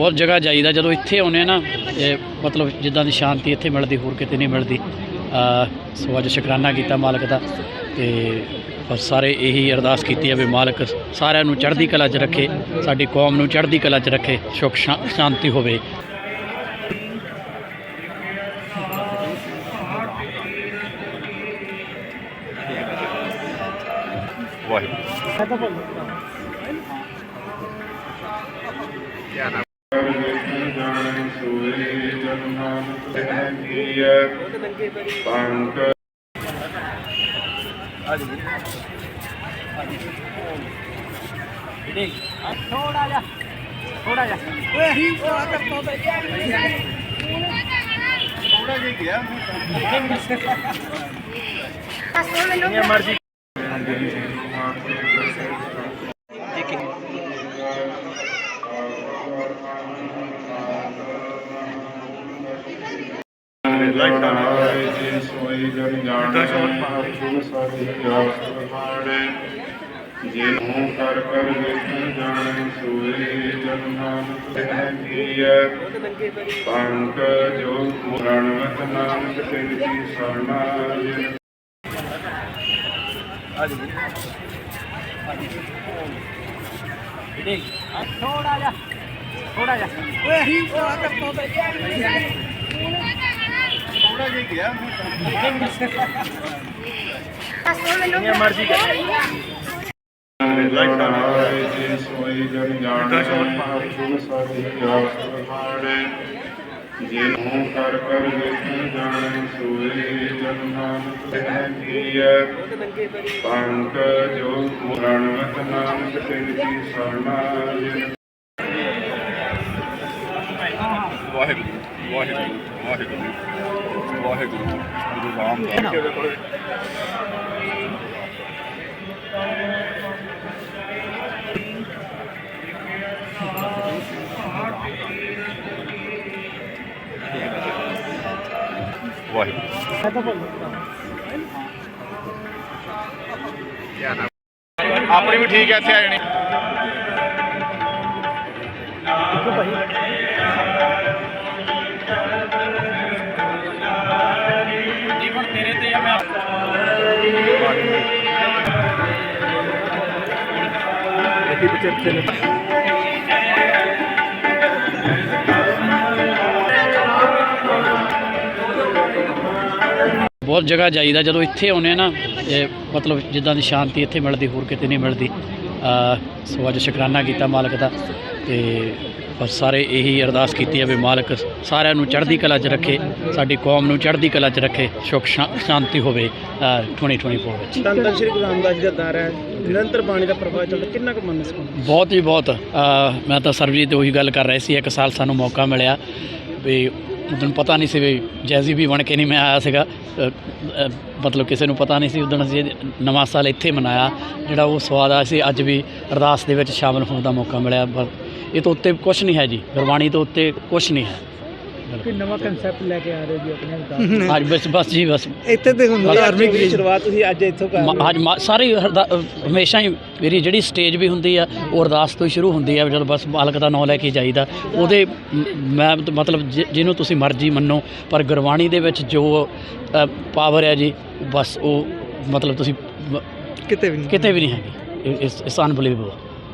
ਬਹੁਤ ਜਗ੍ਹਾ ਜਾਈਦਾ, ਜਦੋਂ ਇੱਥੇ ਆਉਨੇ ਆ ਨਾ, ਇਹ ਮਤਲਬ ਜਿੱਦਾਂ ਦੀ ਸ਼ਾਂਤੀ ਇੱਥੇ ਮਿਲਦੀ, ਹੋਰ ਕਿਤੇ ਨਹੀਂ ਮਿਲਦੀ। ਸੋ ਅੱਜ ਸ਼ੁਕਰਾਨਾ ਕੀਤਾ ਮਾਲਕ ਦਾ ਤੇ ਬਸ ਸਾਰੇ ਇਹੀ ਅਰਦਾਸ ਕੀਤੀ ਹੈ ਵੀ ਮਾਲਕ ਸਾਰਿਆਂ ਨੂੰ ਚੜ੍ਹਦੀ ਕਲਾ 'ਚ ਰੱਖੇ, ਸਾਡੀ ਕੌਮ ਨੂੰ ਚੜ੍ਹਦੀ ਕਲਾ 'ਚ ਰੱਖੇ, ਸੁਖ ਸ਼ਾਂਤੀ ਹੋਵੇ। ਵਾਹਿਗੁਰੂ। ਪੰਕ ਥੋੜਾ ਜਿਹਾ ਥੋੜਾ ਜਿਹਾ। ਓਏ ਹੀ ਥੋੜਾ ਜਿਹਾ। ਜੀ ਸੋਈ ਜਨ ਜਾਣੈ ਸੁਨ ਸਾਧੀ ਆਸਤ ਮਾੜੇ ਜਿਨੂ ਕਰ ਕਰ ਵੇਖ ਜਾਣੈ ਸੋਈ ਜਨ ਨਾਨਕ ਹੈ ਕੀਐ ਪੰਕ ਜੋ ਮੁਰਣਵਤ ਨਾਨਕ ਤਿਨ ਕੀ ਸਰਣਾ ਜਿਨ ਥੋੜਾ ਜਿਹਾ ਥੋੜਾ ਜਿਹਾ ਓਏ ਹੀ ਥੋੜਾ ਜਿਹਾ ਲਾਇ ਜੀ ਸੋਈ ਜਨ ਜਾਣੈ ਸੁਨ ਸਾਧੀ ਆਸਤ ਮਾੜੇ ਜਿਨੂ ਕਰ ਕਰ ਵੇਖ ਜਾਣੈ ਸੋਈ ਜਨ ਨਾਨਕ ਹੈ ਕੀਐ ਪੰਕ ਜੋ ਮੁਰਣਵਤ ਨਾਨਕ ਤਿਨ ਕੀ ਸਰਣਾ ਵਾਹਿਗੁਰੂ ਵਾਹਿਗੁਰੂ ਵਾਹਿਗੁਰੂ। ਵਾਹਿਗੁਰੂ ਗੁਰੂ ਰਾਮਦਾਸ। ਵਾਹਿਗੁਰੂ। ਆਪਣੀ ਵੀ ਠੀਕ ਹੈ ਇੱਥੇ ਆ ਜਾਣੀ ਬਹੁਤ ਜਗ੍ਹਾ ਜਾਈਦਾ, ਜਦੋਂ ਇੱਥੇ ਆਉਨੇ ਆ ਨਾ, ਇਹ ਮਤਲਬ ਜਿੱਦਾਂ ਦੀ ਸ਼ਾਂਤੀ ਇੱਥੇ ਮਿਲਦੀ, ਹੋਰ ਕਿਤੇ ਨਹੀਂ ਮਿਲਦੀ। ਸੋ ਅੱਜ ਸ਼ੁਕਰਾਨਾ ਕੀਤਾ ਮਾਲਕ ਦਾ ਤੇ ਬਸ ਸਾਰੇ ਇਹੀ ਅਰਦਾਸ ਕੀਤੀ ਹੈ ਵੀ ਮਾਲਕ ਸਾਰਿਆਂ ਨੂੰ ਚੜ੍ਹਦੀ ਕਲਾ 'ਚ ਰੱਖੇ ਸਾਡੀ ਕੌਮ ਨੂੰ ਚੜ੍ਹਦੀ ਕਲਾ 'ਚ ਰੱਖੇ ਸੁਖ ਸ਼ਾਂਤੀ ਹੋਵੇ ਅ, 2024 ਵਿੱਚ। ਧੰਨ ਧੰਨ ਸ਼੍ਰੀ ਗੁਰੂ ਰਾਮਦਾਸ ਜੀ ਦਾ ਦਰ ਹੈ ਨਿਰੰਤਰ ਬਾਣੀ ਦਾ ਪ੍ਰਭਾਵ ਚੱਲਦਾ ਕਿੰਨਾ ਕੁ ਮਨ ਸਕੂਨ ਬਹੁਤ ਹੀ ਬਹੁਤ। ਮੈਂ ਤਾਂ ਸਰਬਜੀਤ ਤੇ ਉਹੀ ਗੱਲ ਕਰ ਰਿਹਾ ਸੀ ਇੱਕ ਸਾਲ ਸਾਨੂੰ ਮੌਕਾ ਮਿਲਿਆ ਵੀ ਉਦੋਂ ਪਤਾ ਨਹੀਂ ਸੀ ਵੀ ਜੈਜ਼ੀ ਵੀ ਬਣ ਕੇ ਨਹੀਂ ਮੈਂ ਆਇਆ ਸੀਗਾ ਮਤਲਬ ਕਿਸੇ ਨੂੰ ਪਤਾ ਨਹੀਂ ਸੀ ਉਦੋਂ ਅਸੀਂ ਨਵਾਂ ਸਾਲ ਇੱਥੇ ਮਨਾਇਆ, ਜਿਹੜਾ ਉਹ ਸਵਾਦ ਆ ਸੀ, ਅੱਜ ਵੀ ਅਰਦਾਸ ਦੇ ਵਿੱਚ ਸ਼ਾਮਲ ਹੋਣ ਦਾ ਮੌਕਾ ਮਿਲਿਆ, ਪਰ ਇਹ ਤੋਂ ਉੱਤੇ ਕੁਝ ਨਹੀਂ ਹੈ ਜੀ, ਗੁਰਬਾਣੀ ਤੋਂ ਉੱਤੇ ਕੁਝ ਨਹੀਂ ਹੈ। ਕੋਈ ਨਵਾਂ ਕਨਸੈਪਟ ਲੈ ਕੇ ਆ ਰਹੇ ਜੀ ਆਪਣੇ ਅੱਜ ਬਸ ਬਸ ਜੀ ਬਸ। ਇੱਥੇ ਤੇ ਹੁੰਦਾ ਬਸ। ਧਾਰਮਿਕ ਦੀ ਸ਼ੁਰੂਆਤ ਤੁਸੀਂ ਅੱਜ ਇੱਥੋਂ ਕਰ ਅੱਜ ਮ- ਸਾਰੀ ਹਮੇਸ਼ਾ ਹੀ ਮੇਰੀ ਜਿਹੜੀ ਸਟੇਜ ਵੀ ਹੁੰਦੀ ਆ ਉਹ ਅਰਦਾਸ ਤੋਂ ਹੀ ਸ਼ੁਰੂ ਹੁੰਦੀ ਆ ਜਦੋਂ ਬਸ ਮਾਲਕ ਦਾ ਨਾਮ ਲੈ ਕੇ ਜਾਈਦਾ। ਉਹਦੇ ਮ- ਮੈਂ ਤਾਂ ਮਤਲਬ ਜਿ- ਜਿਹਨੂੰ ਤੁਸੀਂ ਮਰਜ਼ੀ ਮੰਨੋ ਪਰ ਗੁਰਬਾਣੀ ਦੇ ਵਿੱਚ ਜੋ ਪਾਵਰ ਹੈ ਜੀ ਬਸ ਉਹ ਮਤਲਬ ਤੁਸੀਂ ਮ- ਕਿਤੇ ਵੀ ਨਹੀਂ। ਕਿਤੇ ਵੀ ਨਹੀਂ ਹੈਗੀ। ਇਸ ਇਸ ਅਨਬਲੀਵੇਬਲ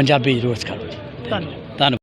ਪੰਜਾਬੀ ਜ਼ਰੂਰ ਸਿਖਾਓ ਧੰਨਵਾਦ।